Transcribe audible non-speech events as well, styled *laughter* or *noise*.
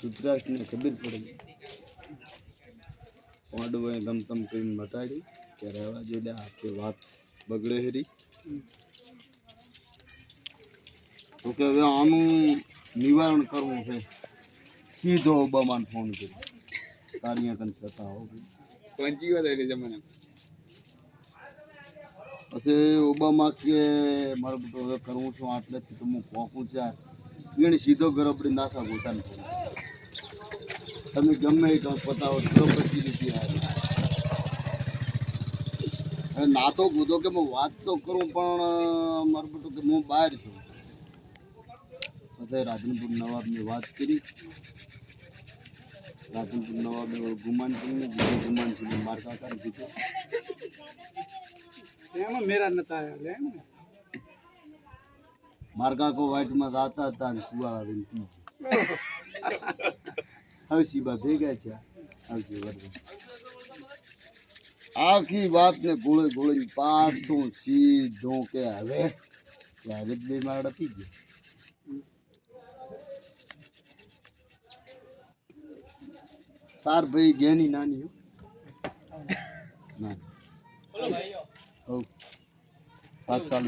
ધૃતરાષ્ટ્રને ખબર પડી. પાંડવોએ ધમધમ ધમ કરીને મટાડી કે રહેવા જોઈએ આખી વાત બગડે હરી. તો કે હવે આનું નિવારણ કરવું છે. સીધો ઓબામાને ફોન કર્યો. તારી કન સતા હો પહોંચી ગયો એટલે જમાના. પછી ઓબામા કે મારે બધું હવે કરવું છું આટલેથી તો હું પહોંચું ચાર. એને સીધો ગરબડી નાખા ગોતાને ફોન તમે ગમે એ પતાવો તો પછી હવે ના તો કૂદો કે હું વાત તો કરું પણ મારું બધું કે હું બહાર છું. પછી રાધનપુર નવાબની વાત કરી. રાધનપુર નવાબે ગુમાન સિંહને બીજો ગુમાન સિંહ માર કાકા કીધું. એમાં મેરા નતા આવ્યા એમ ને. મારા કાકો વાઇટમાં જાતા હતા અને કુવાળા રહીને *laughs* પી વાત હવે સીબા ભેગા છે હવસી આખી વાતને ગોળે ગોળે પાછું સીધું કે હવે કે હવે જ બે મારડા પી ગયા. તાર ભાઈ ગેની નાની હો. ના સાલ